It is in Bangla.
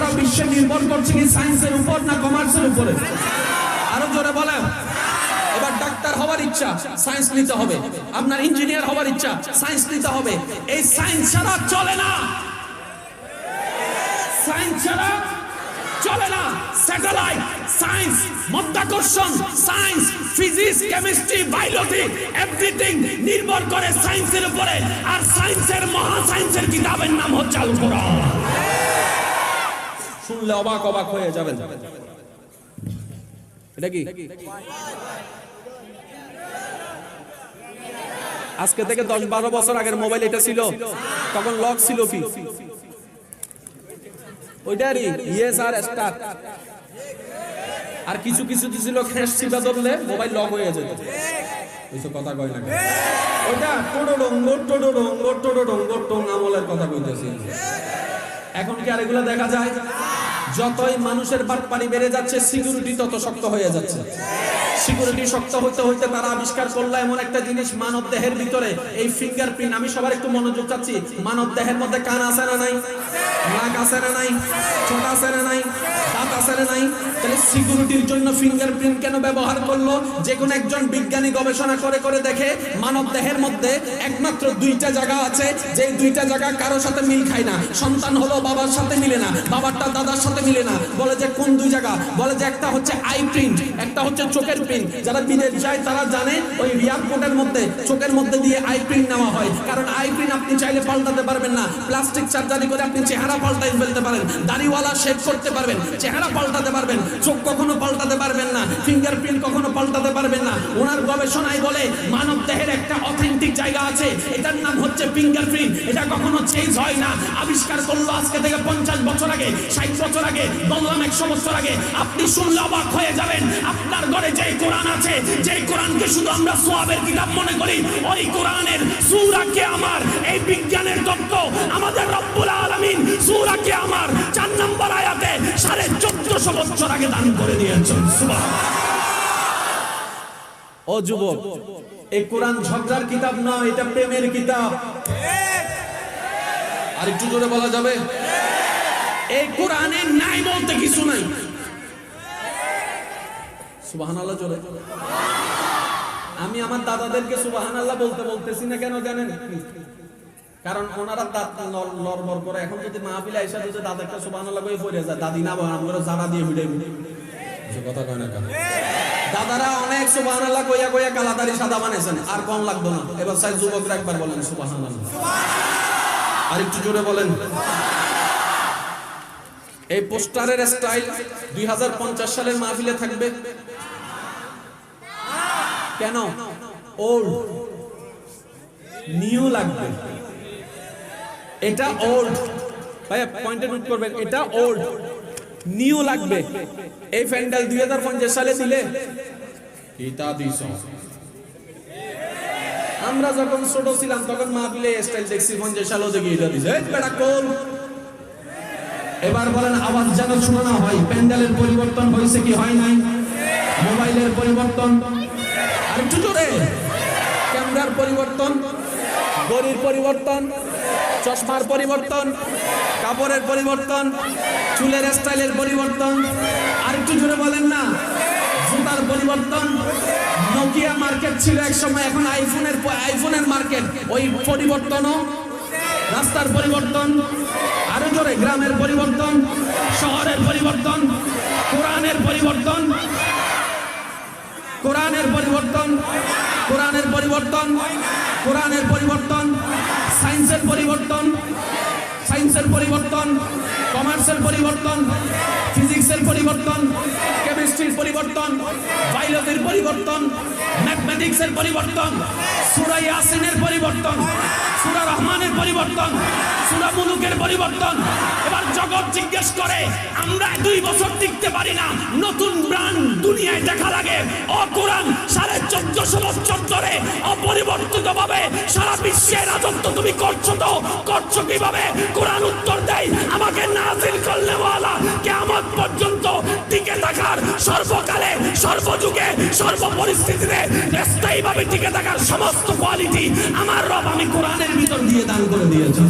সারা বিশ্বে নির্ভর করছে কি সায়েন্সের উপর না কমার্সের উপরে? আরও জোরে বলেন। এবার ডাক্তার হওয়ার ইচ্ছা, সায়েন্স নিতে হবে। আপনার ইঞ্জিনিয়ার হওয়ার ইচ্ছা, সায়েন্স নিতে হবে। এই সায়েন্স ছাড়া চলে না। সায়েন্স ছাড়া চলে না। Satellite, science, মধ্যাকর্ষণ, science, physics, chemistry, biology, everything নির্ভর করে সায়েন্সের উপরে। আর সায়েন্সের মহা সায়েন্সের কিতাবের নাম হচ্ছে আল শুনলে অবাক অবাক হয়ে যাবেন। এটা কি? আজকে থেকে দশ বারো বছর আগের মোবাইল এটা ছিল। তখন লক ছিল কি? ওইটারই ইয়েস আর স্টার। আর কিছু কিছু ছিল খ্যাস চিপা ধরলে মোবাইল লক হয়ে যেত। কথা কয় না ওটা টোটো ডঙ্গ টোটো ডঙ্গ টোটো ডঙ্গ টং আমলের কথা কইতেছি। এখন কি আর এগুলো দেখা যায়? যতই মানুষের বাটপানি বেড়ে যাচ্ছে, সিকিউরিটি তত শক্ত হয়ে যাচ্ছে। সিকিউরিটি শক্ত হইতে হইতে তারা আবিষ্কার করল এমন একটা জিনিস মানব দেহের ভিতরে। এই ফিঙ্গারপ্রিন্ট আমি সবার একটু মনোযোগ চাচ্ছি। মানব দেহের মধ্যে কান আছে না নাই? নাক আছে না নাই? ছোট আছে না নাই? দাঁত আছে না নাই? তাহলে সিকিউরিটির জন্য ফিঙ্গারপ্রিন্ট কেন ব্যবহার করল? যে কোনো একজন বিজ্ঞানী গবেষণা করে করে দেখে, মানব দেহের মধ্যে একমাত্র দুইটা জায়গা আছে। যে দুইটা জায়গা কারও সাথে মিল খায় না। সন্তান হলো বাবার সাথে মিলে না। বাবারটা দাদার সাথে মিলে না। বলে যে কোন দুই জায়গা? বলে যে একটা হচ্ছে আই প্রিন্ট একটা হচ্ছে চোখের প্রিন্ট যারা বিদেশ যায় তারা জানে ওই এয়ারপোর্টের মধ্যে, চোখের মধ্যে দিয়ে আই নেওয়া হয়। কারণ আই আপনি চাইলে পাল্টাতে পারবেন না। প্লাস্টিক সার্জারি করে আপনি চেহারা পাল্টাই ফেলতে পারেন। দাড়িওয়ালা শেভ করতে পারবেন। চেহারা পাল্টাতে পারবেন। চোখ কখনো পাল্টাতে পারবেন না। ফিঙ্গারপ্রিন্ট কখনো পাল্টাতে পারবেন না। ওনার গবেষণায় বলে, মানব দেহের একটা অথেন্টিক জায়গা আছে। এটার নাম হচ্ছে ফিঙ্গারপ্রিন্ট এটা কখনো চেঞ্জ হয় না। আবিষ্কার করল আজকে থেকে পঞ্চাশ বছর আগে, ষাট বছর আগে, বললাম একশো বছর আগে। আপনি শুনলে অবাক হয়ে যাবেন। আপনার ঘরে যে কোরআন আছে যে কোরআনকে শুধু আমরা সোয়াবের কিতাব মনে করি, ওই কোরআনের সুরাকে আমার? এই বিজ্ঞানের তত্ত্ব আমাদের রব্বুল আলামিন সুরাকে আমার? চার নম্বর আয়াতে সাড়ে চোদ্দশো বছর আগে দান করে দিয়েছেন। ও যুবক, এই কোরআন ঝগড়ার কিতাব নয় এটা প্রেমের কিতাব। আর একটু জোরে বলা যাবে? এই কোরআনে নাই বলতে কিছু নাই। সুবাহান আল্লাহ চলে। আমি আমার দাদাদেরকে সুবাহান আল্লাহ বলতে বলতেছি না কেন জানেন? কারণ ওনারা দাঁত লড়বড় করে। এখন যদি মাহফিলে আইসা যদি দাদাকে সুবাহান আল্লাহ করে পড়ে যায় দাদি না বলেন আমরা জানা দিয়ে ভিড়ে ভিড়ে কথা কয় না কেন? দাদারা অনেক সুবাহান আল্লাহ কইয়া কইয়া কালাদারি সাদা বানাইছেন আর কম লাগতো না। এবার সাই যুবকরা একবার বলেন সুবাহান আল্লাহ আর একটু জোরে বলেন। এই পোস্টারের স্টাইল দুই হাজার পঞ্চাশ সালের মাহফিলে থাকবে। কেন? ওল্ড নিউ লাগবে। এটা ওল্ড ভাইয়া পয়েন্টে নোট করবেন এটা ওল্ড নিউ লাগবে। এই প্যান্ডেল দুই হাজার পঞ্চাশ সালে দিলে। আমরা যখন ছোট ছিলাম তখন মাহফিলে স্টাইল দেখছি পঞ্চাশ সালও দেখি এটা দিছে। বেটা কোল এবার বলেন আওয়াজ যেন শোনা হয়। প্যান্ডেলের পরিবর্তন হয়েছে কি হয় নাই? মোবাইলের পরিবর্তন। একটু জোরে। ক্যামেরার পরিবর্তন গড়ির পরিবর্তন, চশমার পরিবর্তন, কাপড়ের পরিবর্তন, চুলের স্টাইলের পরিবর্তন। আর একটু জোরে বলেন না, জুতার পরিবর্তন। নোকিয়া মার্কেট ছিল এক সময়, এখন আইফোনের আইফোনের মার্কেট ওই পরিবর্তনও রাস্তার পরিবর্তন। আরও জোরে, গ্রামের পরিবর্তন, শহরের পরিবর্তন কোরআনের পরিবর্তন কোরআনের পরিবর্তন কোরআনের পরিবর্তন কোরআনের পরিবর্তন সায়েন্সের পরিবর্তন সায়েন্সের পরিবর্তন কমার্সের পরিবর্তন ফিজিক্সের পরিবর্তন কেমিস্ট্রির পরিবর্তন বায়োলজির পরিবর্তন ম্যাথমেটিক্সের পরিবর্তন, সুরা ইয়াসিনের পরিবর্তন, সুরা রহমানের পরিবর্তন, সুরা মুলুকের পরিবর্তন। এবার জগৎ জিজ্ঞেস করে, আমরা দুই বছর টিকতে পারি না। নতুন ব্রান্ড দুনিয়ায় দেখা লাগে ও কোরআন সাড়ে চোদ্দশো বছর ধরে অপরিবর্তিত ভাবে সারা বিশ্বের রাজত্ব তুমি করছ তো? করছ কীভাবে? কোরআন উত্তর দেয়। আমাকে নাজিল করলে ওয়ালা কেমন পর্যন্ত টিকে থাকার সর্বকালে, সর্বযুগে সর্ব পরিস্থিতিতে স্থায়ীভাবে টিকে থাকার সমস্ত কোয়ালিটি আমার রব আমি কোরআনের ভিতর দিয়ে দান করে দিয়েছি।